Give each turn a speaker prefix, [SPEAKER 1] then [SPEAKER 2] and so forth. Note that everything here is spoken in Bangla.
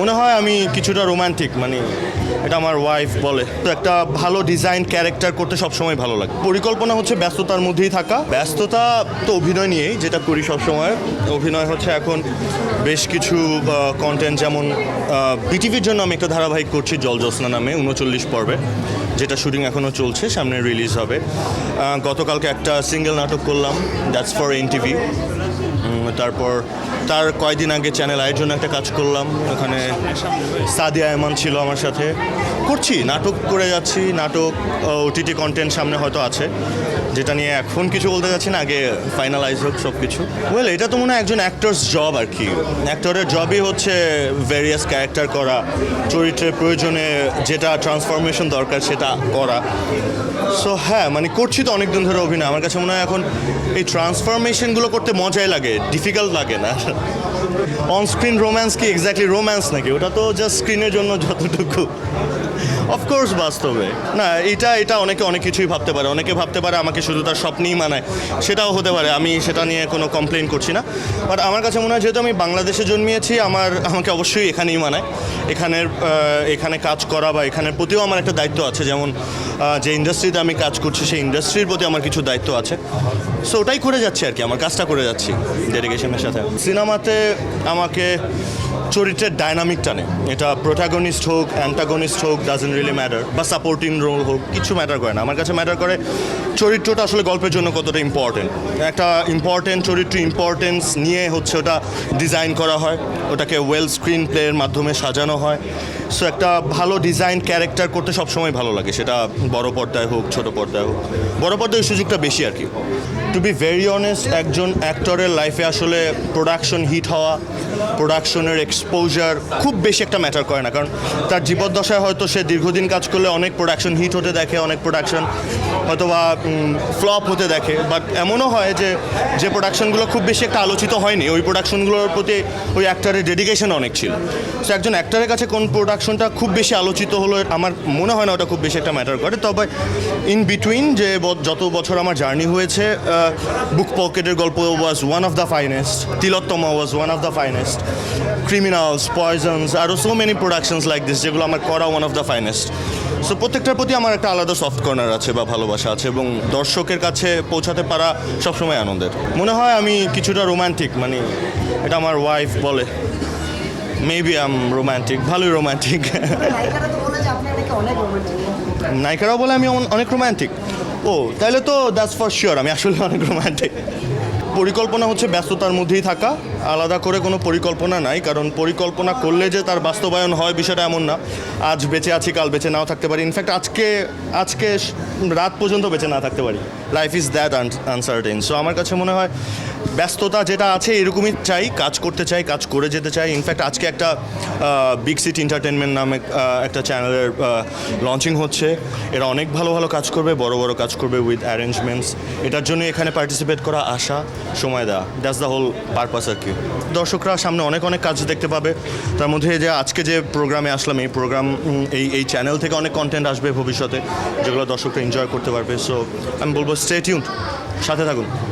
[SPEAKER 1] মনে হয় আমি কিছুটা রোমান্টিক মানে এটা আমার ওয়াইফ বলে। তো একটা ভালো ডিজাইন ক্যারেক্টার করতে সবসময় ভালো লাগে। পরিকল্পনা হচ্ছে ব্যস্ততার মধ্যেই থাকা। ব্যস্ততা তো অভিনয় নিয়েই যেটা করি সবসময়। অভিনয় হচ্ছে এখন বেশ কিছু কন্টেন্ট যেমন বিটিভির জন্য আমি একটা ধারাবাহিক করছি জল জ্যোৎস্না নামে, উনচল্লিশ পর্বে। যেটা শুটিং এখনও চলছে, সামনে রিলিজ হবে। গতকালকে একটা সিঙ্গেল নাটক করলাম দ্যাটস ফর এন টিভি তারপর তার কয়েকদিন আগে চ্যানেল আয়ের জন্য একটা কাজ করলাম, ওখানে সাদিয়া এমন ছিল আমার সাথে। করছি, নাটক করে যাচ্ছি, নাটক ওটিটি কন্টেন্ট সামনে হয়তো আছে, যেটা নিয়ে এখন কিছু বলতে যাচ্ছি না, আগে ফাইনালাইজ হোক সব কিছু ওয়েল এটা তো মনে হয় একজন অ্যাক্টরস জব আর কি। অ্যাক্টরের জবই হচ্ছে ভেরিয়াস ক্যারেক্টার করা, চরিত্রের প্রয়োজনে যেটা ট্রান্সফরমেশন দরকার সেটা করা। সো হ্যাঁ মানে করছি তো অনেক দিন ধরে অভিনয়। আমার কাছে মনে হয় এখন এই ট্রান্সফরমেশনগুলো করতে মজাই লাগে। ডিফিকাল্ট লাগে না। অন স্ক্রিন রোম্যান্স কি এক্স্যাক্টলি রোম্যান্স নাকি? ওটা তো জাস্ট স্ক্রিনের জন্য যতটুকু। অফকোর্স বাস্তবে। না, এটা এটা অনেকে, অনেক কিছুই ভাবতে পারে। অনেকে ভাবতে পারে আমাকে শুধু তার স্বপ্নই মানায়। সেটাও হতে পারে। আমি সেটা নিয়ে কোনো কমপ্লেন করছি না। বাট আমার কাছে মনে হয় যেহেতু আমি বাংলাদেশে জন্মিয়েছি, আমার, আমাকে অবশ্যই এখানেই মানায়। এখানের এখানে কাজ করা বা এখানের প্রতিও আমার একটা দায়িত্ব আছে। যেমন যে ইন্ডাস্ট্রিতে আমি কাজ করছি, সেই ইন্ডাস্ট্রির প্রতি আমার কিছু দায়িত্ব আছে। সো ওটাই করে যাচ্ছি আর কি, আমার কাজটা করে যাচ্ছি ডেডিকেশনের সাথে। সিনেমাতে আমাকে চরিত্রের ডায়নামিক টানে এটা প্রোটাগনিস্ট হোক অ্যান্টাগনিস্ট হোক ডাজেন্ট রিলি ম্যাটার বা সাপোর্টিং রোল হোক, কিছু ম্যাটার করে না। আমার কাছে ম্যাটার করে চরিত্রটা আসলে গল্পের জন্য কতটা ইম্পর্টেন্ট একটা ইম্পর্টেন্ট চরিত্র ইম্পর্টেন্স নিয়ে হচ্ছে ওটা ডিজাইন করা হয়। ওটাকে ওয়েল স্ক্রিন প্লের মাধ্যমে সাজানো হয়। সো একটা ভালো ডিজাইন ক্যারেক্টার করতে সবসময় ভালো লাগে, সেটা বড় পর্দায় হোক, ছোট পর্দায় হোক। বড় পর্দায় ওই সুযোগটা বেশি আর কি। টু বি ভেরি অনেস্ট একজন অ্যাক্টরের লাইফে আসলে প্রোডাকশন হিট হওয়া প্রোডাকশনের এক্সপোজার খুব বেশি একটা ম্যাটার করে না। কারণ তার জীবদ্দশায় হয়তো সে দীর্ঘদিন কাজ করলে অনেক প্রোডাকশন হিট হতে দেখে, অনেক প্রোডাকশন হয়তো বা ফ্লপ হতে দেখে। বাট এমনও হয় যে যে প্রোডাকশনগুলো খুব বেশি একটা আলোচিত হয়নি, ওই প্রোডাকশনগুলোর প্রতি ওই অ্যাক্টরের ডেডিকেশন অনেক ছিল। সো একজন অ্যাক্টরের কাছে কোন প্রোডাকশনটা খুব বেশি আলোচিত হলো, আমার মনে হয় না ওটা খুব বেশি একটা ম্যাটার করে। তবে ইন বিটুইন যে যত বছর আমার জার্নি হয়েছে বুক পকেটের গল্প was one of the finest Tilottama was one of the finest criminals poisons আরও so many productions like this যেগুলো আমার করা one of the finest so প্রত্যেকটার প্রতি আমার একটা আলাদা সফট কর্নার আছে বা ভালোবাসা আছে, এবং দর্শকের কাছে পৌঁছাতে পারা সবসময় আনন্দের। মনে হয় আমি কিছুটা রোমান্টিক মানে এটা আমার ওয়াইফ বলে। মেবি আম রোমান্টিক ভালোই রোমান্টিক নায়িকারাও বলে আমি অন- অনেক রোমান্টিক ও তাহলে তো দ্যাটস ফর শিওর আমি আসলে অনেক রোমান্টিক পরিকল্পনা হচ্ছে ব্যস্ততার মধ্যেই থাকা। আলাদা করে কোনো পরিকল্পনা নাই কারণ পরিকল্পনা করলে যে তার বাস্তবায়ন হয় বিষয়টা এমন না। আজ বেঁচে আছি কাল বেঁচে নাও থাকতে পারি। ইনফ্যাক্ট আজকে আজকে রাত পর্যন্ত বেঁচে না থাকতে পারি। Life is that uncertain so আমার কাছে মনে হয় ব্যস্ততা যেটা আছে, এরকমই চাই, কাজ করতে চাই, কাজ করে যেতে চাই। ইনফ্যাক্ট আজকে একটা বিগ সিট এন্টারটেনমেন্ট নামে একটা চ্যানেলের লঞ্চিং হচ্ছে। এরা অনেক ভালো ভালো কাজ করবে, বড় বড় কাজ করবে উইথ অ্যারেঞ্জমেন্টস এটার জন্য এখানে পার্টিসিপেট করা আসা সময় দেওয়া দ্যাটস দ্য হোল পারপাস আর কি। দর্শকরা সামনে অনেক অনেক কাজ দেখতে পাবে। তার মধ্যে যে আজকে যে প্রোগ্রামে আসলাম, এই প্রোগ্রাম এই এই চ্যানেল থেকে অনেক কন্টেন্ট আসবে ভবিষ্যতে, যেগুলো দর্শকরা এনজয় করতে পারবে। সো আমি বলব স্টে টিউন সাথে থাকুন।